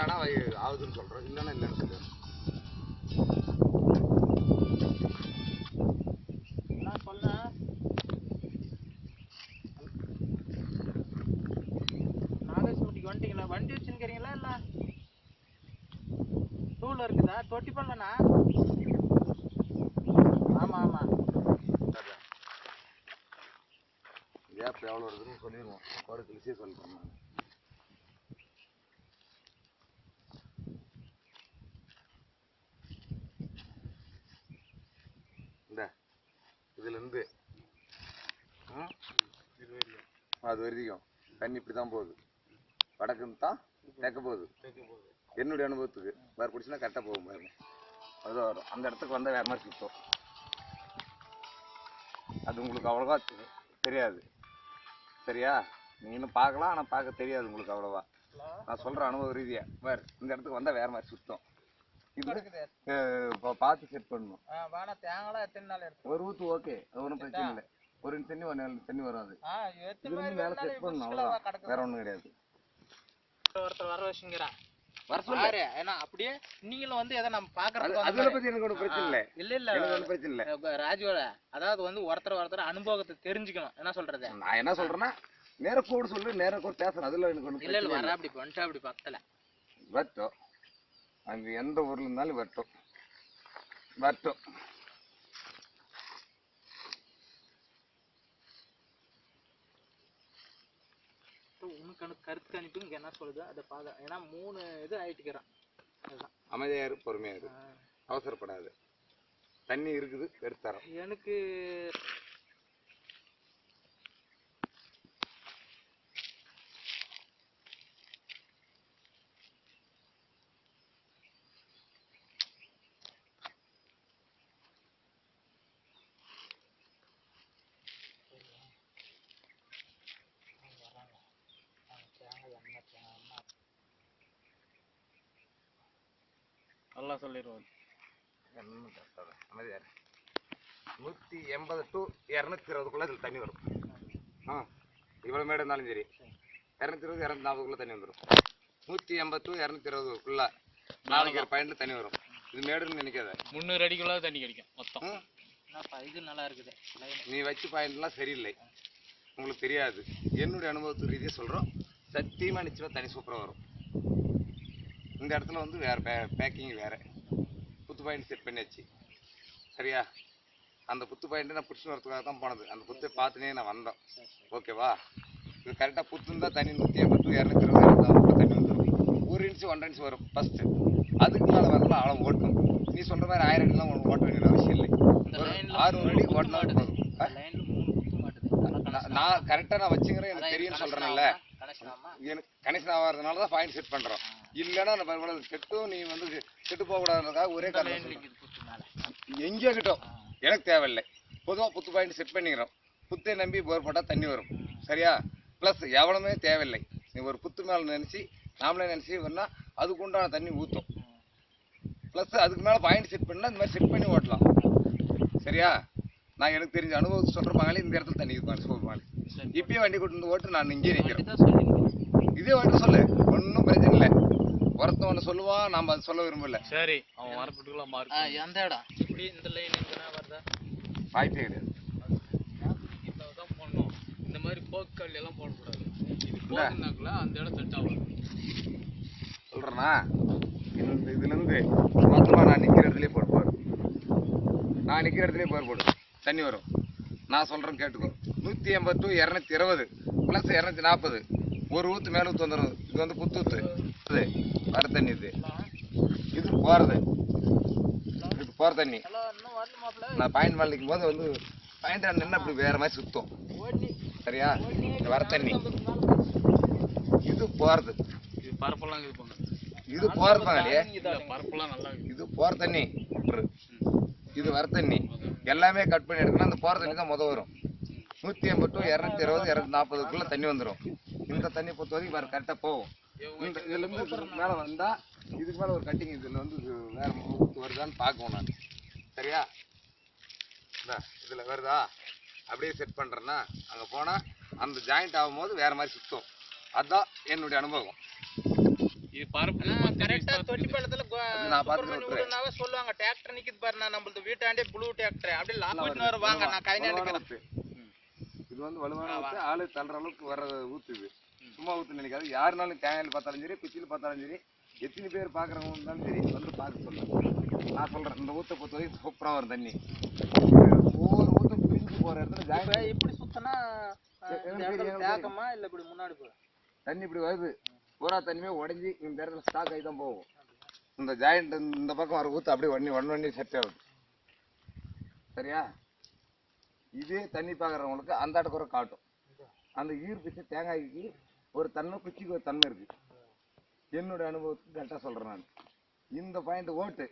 ஆனா ஆகுதுன்னு சொல்றோம் இல்லைன்னா இல்லைன்னு நாகேஸ்வரத்துக்கு வந்துட்டீங்களா வண்டி வச்சுருக்கிறீங்களா இல்லை? டூவில் இருக்குதா? தொட்டி பண்ணலண்ணா? ஆமாம் ஆமாம். கேப் எவ்வளோ வருதுன்னு சொல்லிடுவோம். கிழிச்சே சொல்லிட்டேன் நான் இதுலேருந்து அது வரைக்கும் தண்ணி இப்படி தான் போகுது. வடக்குன்னு தான் தேக்க போகுது. என்னுடைய அனுபவத்துக்கு வேறு பிடிச்சினா கரெக்டாக போகும் பாருங்க. அதுதான் வரும். அந்த இடத்துக்கு வந்தால் வேறு மாதிரி சுத்தம். அது உங்களுக்கு அவ்வளோவா தெரியாது. சரியா? நீங்க இன்னும் பார்க்கலாம் ஆனால் பார்க்க தெரியாது உங்களுக்கு அவ்வளோவா. நான் சொல்கிற அனுபவ ரீதியாக வேறு இந்த இடத்துக்கு வந்தால் வேறு மாதிரி சுத்தம் இது இருக்குது அஹ், இப்போ பார்த்து செட் பண்ணணும். வேணா தேங்காய் எத்தனை நாள் எடுத்து ஒரு ஊற்று ஓகே. ஒன்றும் பிரச்சனை இல்லை. ஒரு தண்ணி ஒரு நாலு தண்ணி மாதிரி இருந்து மேலே செட் பண்ணணும் அவ்வளோதான். வேற ஒன்றும் கிடையாது. ஒருத்தர் வர வச்சுங்கிறான். வர சொல்லு. ஏன்னா அப்படியே நீங்களும் வந்து எதை நம்ம அது பாக்குறதுக்கு அதில் பற்றி எனக்கு ஒன்றும் பிரச்சனை இல்லை. இல்ல இல்ல. எனக்கு ஒன்றும் பிரச்சனை இல்லை. ராஜுவோட அதாவது வந்து ஒருத்தர் ஒருத்தர் அனுபவத்தை தெரிஞ்சுக்கணும். என்ன சொல்றது? நான் என்ன சொல்கிறேன்னா நேராக கூட சொல்லு நேராக கூட பேசுறேன். அதில் எனக்கு ஒன்றும் இல்ல இல்ல வர அப்படி வந்துட்டா அப்படி பக்கத்துல அங்கே எந்த ஊர்ல இருந்தாலும் வரட்டும் வரட்டும் உனக்கு கருத்து கணிப்பு இங்க என்ன சொல்லுது? அதை பாக்க ஏன்னா மூணு இது ஆயிட்டுக்கிறான். அதுதான். அமைதியா இரு பொறுமையா இரு. ஆஹ் அவசரப்படாது. தண்ணி இருக்குது எடுத்து தரோம். எனக்கு நல்லா சொல்லிடுவோம். என்ன பேசாத அமைதியா இரு நூற்றி எண்பது டு இரநூத்தி இருபதுக்குள்ள இதில் தண்ணி வரும். ஆ இவ்வளோ மேடு இருந்தாலும் சரி. இரநூத்தி இருபது இரநூத்தி நாற்பதுக்குள்ள தண்ணி வந்துடும் நூற்றி எண்பது டு இரநூத்தி இருபதுக்குள்ள நாளைக்கு ஒரு பாயிண்ட்ல தண்ணி வரும். இது மேடுன்னு நினைக்காத முந்நூறு அடிக்குள்ள தண்ணி கிடைக்கும் மொத்தம். இது நல்லா இருக்குது. நீ வச்ச பாயிண்ட்லாம் சரியில்லை. உங்களுக்கு தெரியாது. என்னுடைய அனுபவத்து ரீதியாக சொல்கிறோம் சத்தியமாக நிச்சயமாக தனி சூப்பராக வரும். இந்த இடத்துல வந்து வேறு பே பேக்கிங் வேறு. புத்து பாயிண்ட் செட் பண்ணியாச்சு. சரியா? அந்த புத்து பாயிண்ட்டை நான் பிடிச்சின்னு வரதுக்காக தான் போனது. அந்த புத்தை பார்த்துனே நான் வந்தோம். ஓகேவா? இது கரெக்டாக புத்து இருந்தால் தண்ணி நூற்றி ஐம்பது இரநூத்தி இருபது தண்ணி வந்துடும் ஒரு இன்ச்சு ஒன்றரை இன்ச்சு வரும் ஃபஸ்ட்டு அதுக்கு மேலே வரல ஆழம் ஓட்டணும். நீ சொல்கிற மாதிரி ஆயிரம் அடிலாம் உனக்கு ஓட்ட வேண்டிய அவசியம் இல்லை. இந்த ஒரு ஆறுநூறு அடி ஓட்டினா போதும். நான் கரெக்டாக நான் வச்சுக்கிறேன் எனக்கு தெரியும்னு சொல்கிறேன்ல கனெக்ஷன் ஆமா எனக்கு கனெக்ஷன் ஆகாதனால தான் பாயிண்ட் செட் பண்ணுறோம் இல்லைன்னா நம்ம கெட்டும் நீ வந்து கெட்டு போகக்கூடாதுன்றதுக்காக ஒரே காரணம். இது எங்கேயோ கிட்டும் எனக்கு தேவையில்லை. பொதுவாக புத்து பாயிண்ட் செட் பண்ணிக்கிறோம். புத்தை நம்பி போர் போட்டால் தண்ணி வரும். சரியா? ப்ளஸ் எவனுமே தேவையில்லை. நீ ஒரு புத்து மேலே நினச்சி நாமளே நினச்சி வரனா அதுக்கு உண்டான தண்ணி ஊற்றும் ப்ளஸ் அதுக்கு மேலே பாயிண்ட் செட் பண்ணால் இந்த மாதிரி செட் பண்ணி ஓட்டலாம். சரியா? நான் எனக்கு தெரிஞ்ச அனுபவத்தை சொல்கிற மகளே இந்த இடத்துல தண்ணி இருப்பாங்க சோறு மகளே இப்பயே வண்டி கொண்டு வந்து ஓட்டு நான் இங்கே நிற்கிறேன் இதே வந்து சொல்லு. ஒன்றும் பிரச்சனை இல்லை. ஒருத்தன் ஒன்று சொல்லுவான் நாம் அதை சொல்ல விரும்பல. சரி அவன் வரப்பட்டுக்குள்ள ஆ, மார்க் எந்த இடம்? இப்படி இந்த லைன் வருதா? வாய்ப்பே கிடையாது. தான் போடணும். இந்த மாதிரி போக்கல் எல்லாம் போடக்கூடாது. இது போகுதுனாக்குல அந்த இடம் செட் ஆகும் சொல்கிறேன்னா இந்த இதுலேருந்து மொத்தமாக நான் நிற்கிற இடத்துலயே போட்டு பாரு. நான் நிற்கிற இடத்துலயே போர் போடு. தண்ணி வரும். நான் சொல்கிறேன் கேட்டுக்கோ. நூற்றி எண்பது டு இரநூத்தி இருபது ப்ளஸ் இரநூத்தி நாற்பது ஒரு ஊற்று மேலே ஊற்று வந்துடும் இது வந்து புத்தூத்து இது வர தண்ணி இது. இது போகிறது இது போகிற தண்ணி. ஹலோ இன்னும் வரல மாப்பிள்ள. நான் பாயிண்ட் மேலே நிற்கும் போது வந்து பாயிண்ட் நின்று அப்படி வேறு மாதிரி சுற்றும் சரியா? இந்த வர தண்ணி. இது போகிறது இது பரப்பெல்லாம் இது பண்ணு இது போகிறது பரப்பெல்லாம் நல்லா இது போற தண்ணி. இது வர தண்ணி. எல்லாமே கட் பண்ணி எடுக்கணும் அந்த போற தண்ணி தான் முத வரும். நூற்றி எண்பது டு இரநூத்தி இருபது இரநூத்தி நாற்பதுக்குள்ள தண்ணி வந்துடும் இந்த தண்ணி பொறுத்த வரைக்கும் வேறு கரெக்டாக போகும். இந்த இதுல இருந்து இதுக்கு மேலே வந்தால் இதுக்கு மேலே ஒரு கட்டிங் இதில் வந்து வேற ஊத்து வருதான்னு பார்க்கணும் நான். சரியா? இந்த இதில் வருதா? அப்படியே செட் பண்ணுறேன்னா அங்கே போனால் அந்த ஜாயிண்ட் ஆகும்போது வேறு மாதிரி சுத்தம். அதுதான் என்னுடைய அனுபவம். இது பரப்பு கரெக்டா தொட்டி பள்ளத்துல கோ- அது நான். விடுனாவே சொல்லுவாங்க டிராக்டர் நிக்குது பாரு நான் நம்மளது வீட்டாண்டே ப்ளூ டிராக்டர் அப்படியே லாபம் வர வாங்க நான் எடுக்கிறேன் ஊத்து. இது வந்து வலுவான ஊத்து ஆளு தள்ளுற அளவுக்கு வர ஊத்து இது சும்மா ஊத்து நினைக்காது. யாருனாலும் தேங்காயில் பார்த்தாலும் சரி குச்சியில் பார்த்தாலும் சரி எத்தனை பேர் பார்க்குறவங்க இருந்தாலும் சரி வந்து பார்க்க சொல்லுங்க. நான் சொல்றேன் இந்த ஊத்தை பொறுத்த வரைக்கும் சூப்பராக வரும் தண்ணி. ஒவ்வொரு ஊத்தும் பிரிஞ்சு போற இடத்துல ஜாயின் இப்படி சுத்தனா தேக்கமா இல்ல இப்படி முன்னாடி போகுது தண்ணி இப்படி வருது. பூரா தண்ணியுமே உடஞ்சி இந்த இடத்துல ஸ்டாக் ஆகி தான் போகும். இந்த ஜாயிண்ட் இந்த பக்கம் வர ஊத்து அப்படியே ஒண்ணி ஒன் ஒண்ணி செட் ஆகுது. சரியா? இதே தண்ணி பார்க்குறவங்களுக்கு அந்த இடக்குற காட்டும். அந்த ஈர்ப்பிச்சு தேங்காய்க்கு ஒரு தன்மை குச்சிக்கு ஒரு தன்மை இருக்குது என்னோட அனுபவத்துக்கு கரெக்டாக சொல்கிறேன் நான். இந்த பாயிண்ட் ஓட்டு